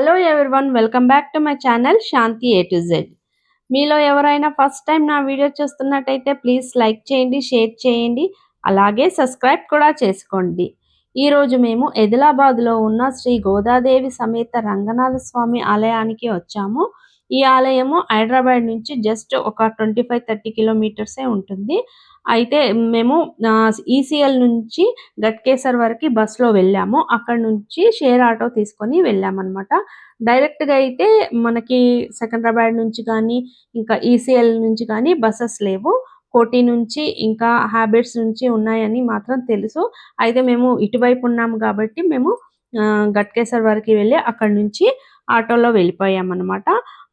Hello everyone welcome back to my channel Shanti A to Z మీలో ఎవరైనా first time నా వీడియో చూస్తున్నట్టయితే ప్లీజ్ లైక్ చేయండి షేర్ చేయండి అలాగే సబ్స్క్రైబ్ కూడా చేసుకోండి. ఈరోజు మేము ఎదిలాబాద్లో ఉన్న శ్రీ గోదాదేవి సమేత రంగనాథ స్వామి ఆలయానికి వచ్చాము. ఈ ఆలయము హైదరాబాద్ నుంచి జస్ట్ ఒక ట్వంటీ ఫైవ్ థర్టీ కిలోమీటర్సే ఉంటుంది. అయితే మేము ఈసీఎల్ నుంచి గట్కేసర్ వరకు బస్సులో వెళ్ళాము. అక్కడ నుంచి షేర్ ఆటో తీసుకొని వెళ్ళామన్నమాట. డైరెక్ట్గా అయితే మనకి సికింద్రాబాద్ నుంచి కానీ ఇంకా ఈసీఎల్ నుంచి కానీ బస్సెస్ లేవు. కోటి నుంచి ఇంకా హ్యాబిట్స్ నుంచి ఉన్నాయని మాత్రం తెలుసు. అయితే మేము ఇటువైపు ఉన్నాము కాబట్టి మేము గట్కేసర్ వరకు వెళ్ళి అక్కడ నుంచి ఆటోలో వెళ్ళిపోయామన్నమాట.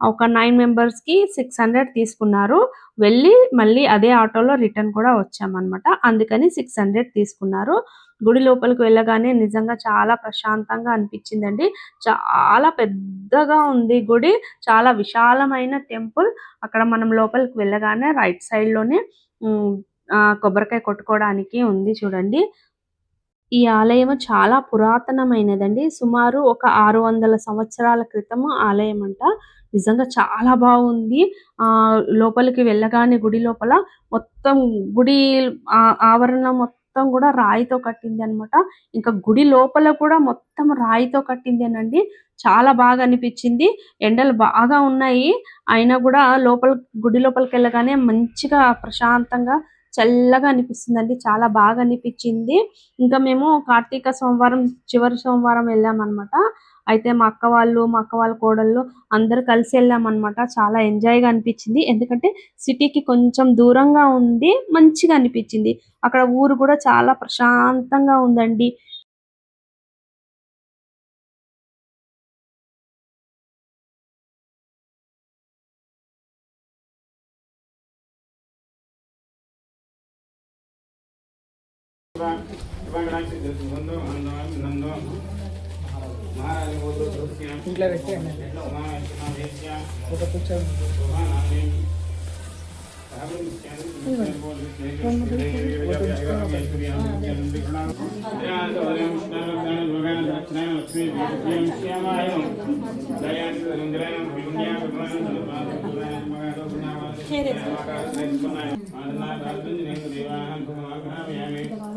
ఒక నైన్ మెంబర్స్కి సిక్స్ హండ్రెడ్ తీసుకున్నారు. వెళ్ళి మళ్ళీ అదే ఆటోలో రిటర్న్ కూడా వచ్చామన్నమాట. అందుకని సిక్స్ హండ్రెడ్ తీసుకున్నారు. గుడి లోపలికి వెళ్ళగానే నిజంగా చాలా ప్రశాంతంగా అనిపించిందండి. చాలా పెద్దగా ఉంది గుడి. చాలా విశాలమైన టెంపుల్. అక్కడ మనం లోపలికి వెళ్ళగానే రైట్ సైడ్లోనే కొబ్బరికాయ కొట్టుకోవడానికి ఉంది చూడండి. ఈ ఆలయం చాలా పురాతనమైనదండి. సుమారు ఒక ఆరు వందల సంవత్సరాల క్రితం ఆలయం అంట నిజంగా చాలా బాగుంది. ఆ లోపలికి వెళ్ళగానే గుడి లోపల మొత్తం గుడి ఆవరణ మొత్తం కూడా రాయితో కట్టింది అనమాట ఇంకా గుడి లోపల కూడా మొత్తం రాయితో కట్టిందేనండి. చాలా బాగా అనిపించింది. ఎండలు బాగా ఉన్నాయి. అయినా కూడా లోపల గుడి లోపలికి వెళ్ళగానే మంచిగా ప్రశాంతంగా చల్లగా అనిపిస్తుందండి. చాలా బాగా అనిపించింది. ఇంకా మేము కార్తీక సోమవారం చివరి సోమవారం వెళ్ళామన్నమాట. అయితే మా అక్క వాళ్ళు మా అక్క వాళ్ళ కోడళ్ళు అందరు కలిసి వెళ్ళామన్నమాట. చాలా ఎంజాయ్గా అనిపించింది. ఎందుకంటే సిటీకి కొంచెం దూరంగా ఉంది మంచిగా అనిపించింది. అక్కడ ఊరు కూడా చాలా ప్రశాంతంగా ఉందండి. ఇంట్లో పెట్టి ఒక కూర్చో జనయంత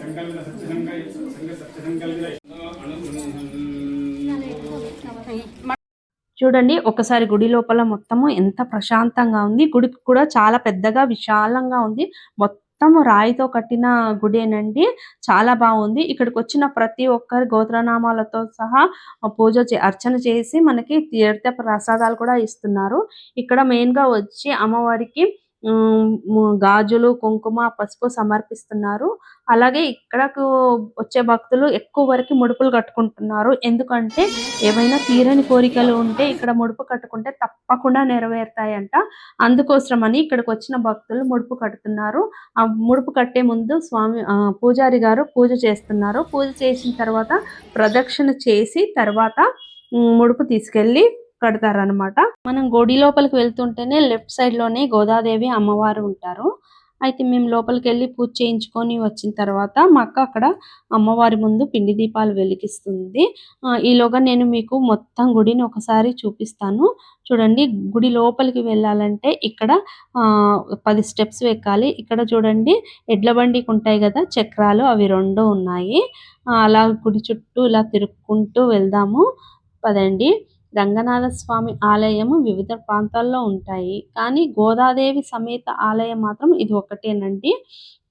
సంకల్పిత సత్యసంకల్పిత చూడండి ఒకసారి గుడి లోపల మొత్తము ఎంత ప్రశాంతంగా ఉంది. గుడి కూడా చాలా పెద్దగా విశాలంగా ఉంది. మొత్తం రాయితో కట్టిన గుడేనండి. చాలా బాగుంది. ఇక్కడికి వచ్చిన ప్రతి ఒక్కరి గోత్రనామాలతో సహా పూజ అర్చన చేసి మనకి తీర్థ ప్రసాదాలు కూడా ఇస్తున్నారు. ఇక్కడ మెయిన్గా వచ్చి అమ్మవారికి గాజులు కుంకుమ పసుపు సమర్పిస్తున్నారు. అలాగే ఇక్కడకు వచ్చే భక్తులు ఎక్కువ వరకు ముడుపులు కట్టుకుంటున్నారు. ఎందుకంటే ఏవైనా తీరని కోరికలు ఉంటే ఇక్కడ ముడుపు కట్టుకుంటే తప్పకుండా నెరవేరుతాయంట. అందుకోసమని ఇక్కడికి వచ్చిన భక్తులు ముడుపు కడుతున్నారు. ఆ ముడుపు కట్టే ముందు స్వామి పూజారి గారు పూజ చేస్తున్నారు. పూజ చేసిన తర్వాత ప్రదక్షిణ చేసి తర్వాత ముడుపు తీసుకెళ్ళి కడతారనమాట మనం గుడి లోపలికి వెళ్తుంటేనే లెఫ్ట్ సైడ్లోనే గోదాదేవి అమ్మవారు ఉంటారు. అయితే మేము లోపలికి వెళ్ళి పూజ చేయించుకొని వచ్చిన తర్వాత మా అక్క అక్కడ అమ్మవారి ముందు పిండి దీపాలు వెలిగిస్తుంది. ఈలోగా నేను మీకు మొత్తం గుడిని ఒకసారి చూపిస్తాను. చూడండి గుడి లోపలికి వెళ్ళాలంటే ఇక్కడ పది స్టెప్స్ ఎక్కాలి ఇక్కడ చూడండి ఎడ్ల బండికి ఉంటాయి కదా చక్రాలు అవి రెండు ఉన్నాయి. అలా గుడి చుట్టూ ఇలా తిరుక్కుంటూ వెళ్దాము. పదండి. రంగనాథ స్వామి ఆలయము వివిధ ప్రాంతాల్లో ఉంటాయి. కానీ గోదాదేవి సమేత ఆలయం మాత్రం ఇది ఒకటేనండి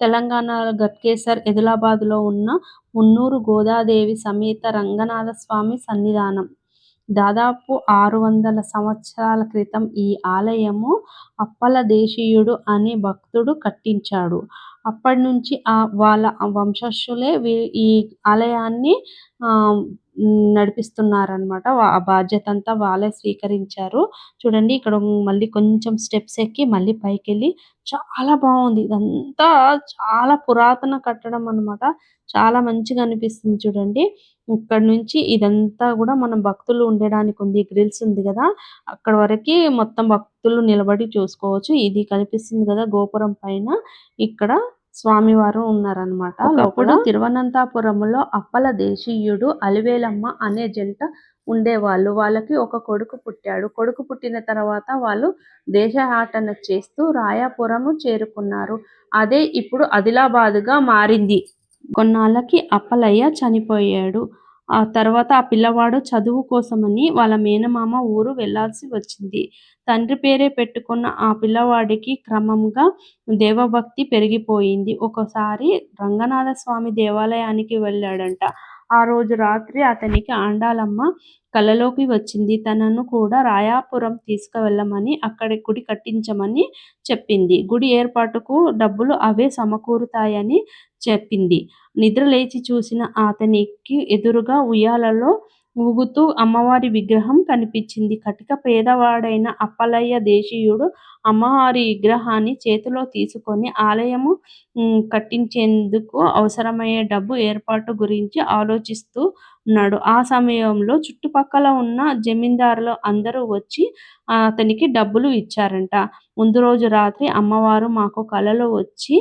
తెలంగాణ గట్కేసర్ ఎదిలాబాద్లో ఉన్న మున్నూరు గోదాదేవి సమేత రంగనాథ స్వామి సన్నిధానం. దాదాపు ఆరు వందల సంవత్సరాల క్రితం ఈ ఆలయము అప్పల దేశీయుడు అనే భక్తుడు కట్టించాడు. అప్పటి నుంచి ఆ వాళ్ళ వంశస్థులే ఈ ఆలయాన్ని నడిపిస్తున్నారనమాట ఆ బాధ్యత అంతా వాళ్ళే స్వీకరించారు. చూడండి ఇక్కడ మళ్ళీ కొంచెం స్టెప్స్ ఎక్కి మళ్ళీ పైకెళ్ళి చాలా బాగుంది. ఇదంతా చాలా పురాతన కట్టడం అన్నమాట. చాలా మంచిగా అనిపిస్తుంది చూడండి. ఇక్కడ నుంచి ఇదంతా కూడా మనం భక్తులు ఉండడానికి ఉంది. గ్రిల్స్ ఉంది కదా. అక్కడ వరకు మొత్తం భక్తులు నిలబడి చూసుకోవచ్చు. ఇది కనిపిస్తుంది కదా గోపురం పైన. ఇక్కడ స్వామివారు ఉన్నారనమాట అప్పుడు తిరువనంతపురంలో అప్పల దేశీయుడు అలివేలమ్మ అనే జంట ఉండేవాళ్ళు. వాళ్ళకి ఒక కొడుకు పుట్టాడు. కొడుకు పుట్టిన తర్వాత వాళ్ళు దేశహాటన చేస్తూ రాయాపురము చేరుకున్నారు. అదే ఇప్పుడు ఆదిలాబాద్గా మారింది. కొన్నాళ్ళకి అప్పలయ్య చనిపోయాడు. ఆ తర్వాత ఆ పిల్లవాడు చదువు కోసమని వాళ్ళ మేనమామ ఊరు వెళ్ళాల్సి వచ్చింది. తండ్రి పేరే పెట్టుకున్న ఆ పిల్లవాడికి క్రమంగా దేవభక్తి పెరిగిపోయింది. ఒకసారి రంగనాథ స్వామి దేవాలయానికి వెళ్ళాడంట. ఆ రోజు రాత్రి అతనికి ఆండాలమ్మ కలలోకి వచ్చింది. తనను కూడా రాయాపురం తీసుకువెళ్ళమని అక్కడ గుడి కట్టించమని చెప్పింది. గుడి ఏర్పాటుకు డబ్బులు అవే సమకూరుతాయని చెప్పింది. నిద్ర లేచి చూసిన అతనికి ఎదురుగా ఉయ్యాలలో ఊగుతూ అమ్మవారి విగ్రహం కనిపించింది. కటిక పేదవాడైన అప్పలయ్య దేశీయుడు అమ్మవారి విగ్రహాన్ని చేతిలో తీసుకొని ఆలయము కట్టించేందుకు అవసరమయ్యే డబ్బు ఏర్పాటు గురించి ఆలోచిస్తూ ఉన్నాడు. ఆ సమయంలో చుట్టుపక్కల ఉన్న జమీందారులు అందరూ వచ్చి అతనికి డబ్బులు ఇచ్చారంట. ముందు రోజు రాత్రి అమ్మవారు మాకు కలలో వచ్చి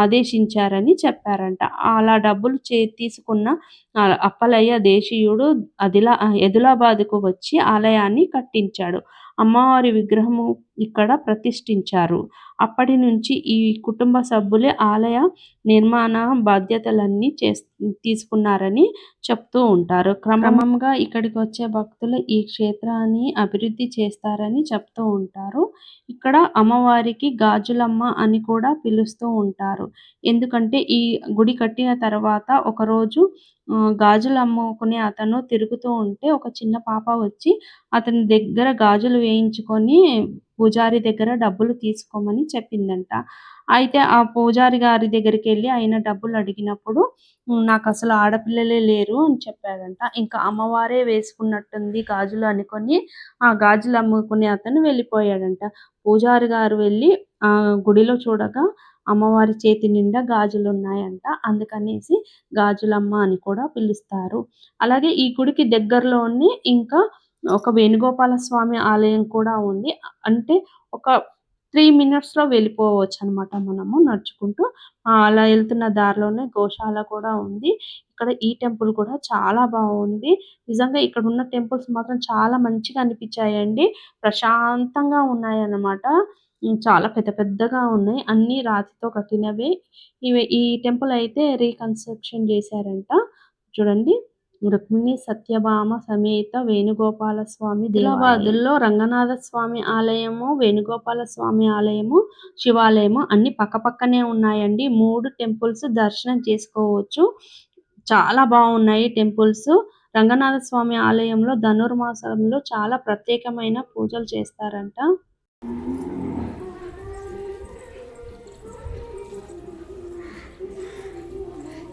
ఆదేశించారని చెప్పారంట. అలా డబ్బులు చే తీసుకున్న అప్పలయ్య దేశీయుడు అదిలా ఎదులాబాద్కు వచ్చి ఆలయాన్ని కట్టించాడు. అమ్మవారి విగ్రహము ఇక్కడ ప్రతిష్ఠించారు. అప్పటి నుంచి ఈ కుటుంబ సభ్యులే ఆలయ నిర్మాణ బాధ్యతలన్నీ చేస్ తీసుకున్నారని చెప్తూ ఉంటారు. క్రమంగా ఇక్కడికి వచ్చే భక్తులు ఈ క్షేత్రాన్ని అభివృద్ధి చేస్తారని చెప్తూ ఉంటారు. ఇక్కడ అమ్మవారికి గాజులమ్మ అని కూడా పిలుస్తూ ఉంటారు. ఎందుకంటే ఈ గుడి కట్టిన తర్వాత ఒకరోజు గాజులు అమ్ముకునే అతను తిరుగుతూ ఉంటే ఒక చిన్న పాప వచ్చి అతని దగ్గర గాజులు వేయించుకొని పూజారి దగ్గర డబ్బులు తీసుకోమని చెప్పిందంట. అయితే ఆ పూజారి గారి దగ్గరికి వెళ్ళి ఆయన డబ్బులు అడిగినప్పుడు నాకు అసలు ఆడపిల్లలే లేరు అని చెప్పాడంట. ఇంకా అమ్మవారే వేసుకున్నట్టుంది గాజులు అనుకొని ఆ గాజులు అమ్ముకునే అతను వెళ్ళిపోయాడంట. పూజారి గారు వెళ్ళి ఆ గుడిలో చూడగా అమ్మవారి చేతి నిండా గాజులు ఉన్నాయంట అందుకనేసి గాజులమ్మ అని కూడా పిలుస్తారు. అలాగే ఈ గుడికి దగ్గరలోనే ఇంకా ఒక వేణుగోపాల స్వామి ఆలయం కూడా ఉంది. అంటే ఒక త్రీ మినిట్స్లో వెళ్ళిపోవచ్చు అనమాట మనము నడుచుకుంటూ. అలా వెళ్తున్న దారిలోనే గోశాల కూడా ఉంది. ఇక్కడ ఈ టెంపుల్ కూడా చాలా బాగుంది. నిజంగా ఇక్కడ ఉన్న టెంపుల్స్ మాత్రం చాలా మంచిగా అనిపించాయండి. ప్రశాంతంగా ఉన్నాయి అన్నమాట చాలా పెద్ద పెద్దగా ఉన్నాయి. అన్ని రాతితో కట్టినవే. ఇవి ఈ టెంపుల్ అయితే రీకన్స్ట్రక్షన్ చేశారంట. చూడండి. రుక్మిణి సత్యభామ సమేత వేణుగోపాల స్వామి దేవాలయంలో రంగనాథ స్వామి ఆలయము వేణుగోపాల స్వామి ఆలయము శివాలయము అన్ని పక్కపక్కనే ఉన్నాయండి. మూడు టెంపుల్స్ దర్శనం చేసుకోవచ్చు. చాలా బాగున్నాయి టెంపుల్స్. రంగనాథ స్వామి ఆలయంలో ధనుర్మాసంలో చాలా ప్రత్యేకమైన పూజలు చేస్తారంట.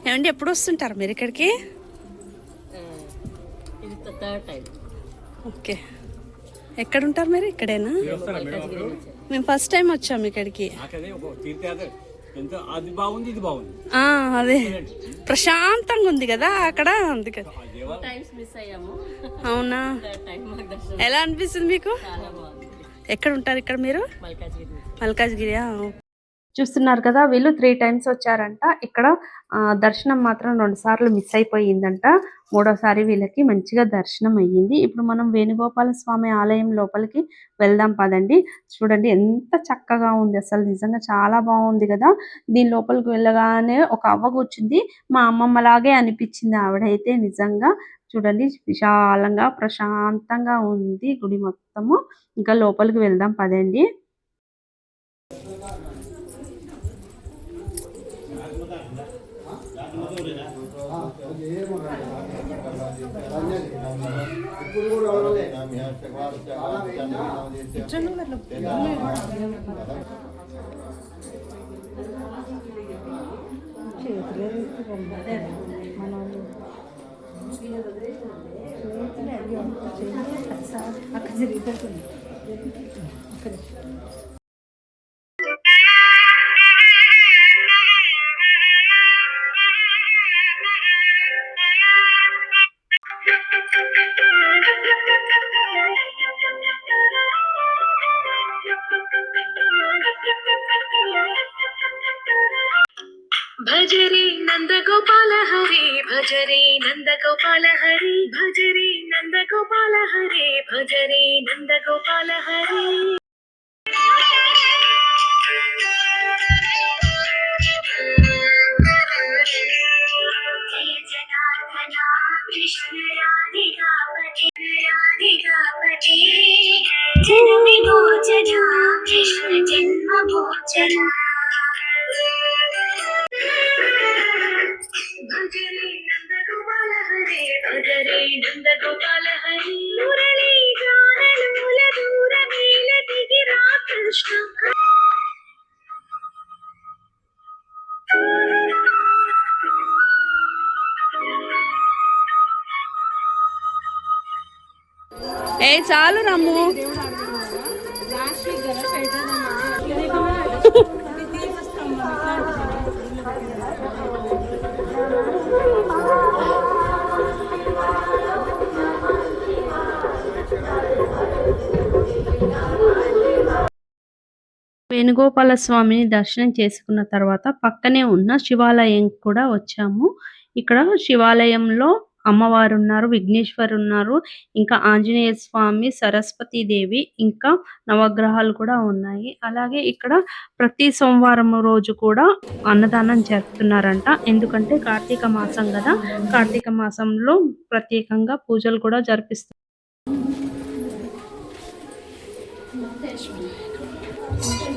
ఏమండి ఎప్పుడు వస్తుంటారు మీరు ఇక్కడికి? Third time. ఓకే. ఎక్కడ ఉంటారు మీరు? ఇక్కడేనా? మేము ఫస్ట్ టైం వచ్చాము ఇక్కడికి. అది బాగుంది ఇది బాగుంది. ఆ, అదే. ప్రశాంతంగా ఉంది కదా అక్కడ అందుకే. ఆ దేవాలయం టైమ్స్ మిస్ అయ్యాము. అవునా? ఎలా అనిపిస్తుంది మీకు? ఎక్కడ ఉంటారు ఇక్కడ మీరు. మల్కాజ్గిరియా? చూస్తున్నారు కదా వీళ్ళు త్రీ టైమ్స్ వచ్చారంట. ఇక్కడ దర్శనం మాత్రం రెండు సార్లు మిస్ అయిపోయిందంట. మూడోసారి వీళ్ళకి మంచిగా దర్శనం అయ్యింది. ఇప్పుడు మనం వేణుగోపాల స్వామి ఆలయం లోపలికి వెళ్దాం పదండి. చూడండి ఎంత చక్కగా ఉంది. అసలు నిజంగా చాలా బాగుంది కదా. దీని లోపలికి వెళ్ళగానే ఒక అవ్వ కూర్చుంది. మా అమ్మమ్మ లాగే అనిపించింది ఆవిడైతే నిజంగా. చూడండి విశాలంగా ప్రశాంతంగా ఉంది గుడి మొత్తము. ఇంకా లోపలికి వెళ్దాం పదండి. చేతులే అక్క జరిగి అక్కడ. भजरे नंद गोपाल हरे भजरे नंद गोपाल हरे भज रे नंद गोपाल हरे this. ఏ చాలు రమ్ము వేణుగోపాల స్వామిని దర్శనం చేసుకున్న తర్వాత పక్కనే ఉన్న శివాలయం కూడా వచ్చాము. ఇక్కడ శివాలయంలో అమ్మవారు ఉన్నారు విఘ్నేశ్వర్ ఉన్నారు ఇంకా ఆంజనేయ స్వామి సరస్వతి దేవి ఇంకా నవగ్రహాలు కూడా ఉన్నాయి. అలాగే ఇక్కడ ప్రతి సోమవారం రోజు కూడా అన్నదానం జరుపుతున్నారంట. ఎందుకంటే కార్తీక మాసం కదా. కార్తీక మాసంలో ప్రత్యేకంగా పూజలు కూడా జరిపిస్తారు. Thank you.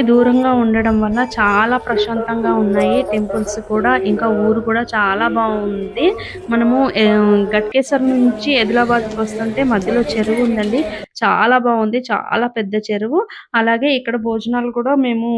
సిటీకి దూరంగా ఉండడం వల్ల చాలా ప్రశాంతంగా ఉన్నాయి. టెంపుల్స్ కూడా ఇంకా ఊరు కూడా చాలా బాగుంది. మనము ఏ, నుంచి ఆదిలాబాద్కి వస్తుంటే మధ్యలో చెరువు ఉందండి. చాలా బాగుంది. చాలా పెద్ద చెరువు. అలాగే ఇక్కడ భోజనాలు కూడా మేము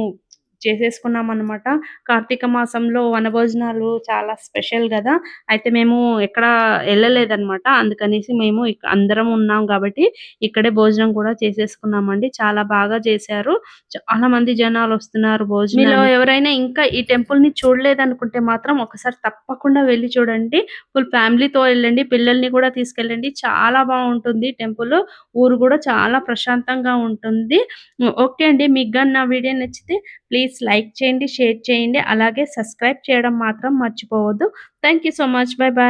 చేసేసుకున్నాం అన్నమాట కార్తీక మాసంలో వనభోజనాలు చాలా స్పెషల్ కదా అయితే మేము ఎక్కడ వెళ్ళలేదన్నమాట అందుకనేసి మేము అందరం ఉన్నాం కాబట్టి ఇక్కడే భోజనం కూడా చేసేసుకున్నామండి. చాలా బాగా చేశారు. చాలా మంది జనాలు వస్తున్నారు భోజనం ఎవరైనా ఇంకా ఈ టెంపుల్ని చూడలేదనుకుంటే మాత్రం ఒకసారి తప్పకుండా వెళ్ళి చూడండి. ఫుల్ ఫ్యామిలీతో వెళ్ళండి. పిల్లల్ని కూడా తీసుకెళ్ళండి. చాలా బాగుంటుంది టెంపుల్. ఊరు కూడా చాలా ప్రశాంతంగా ఉంటుంది. ఓకే అండి. మీకు కానీ నా వీడియో నచ్చితే ప్లీజ్ లైక్ చేయండి షేర్ చేయండి. అలాగే సబ్స్క్రైబ్ చేయడం మాత్రం మర్చిపోవద్దు. Thank so much bye bye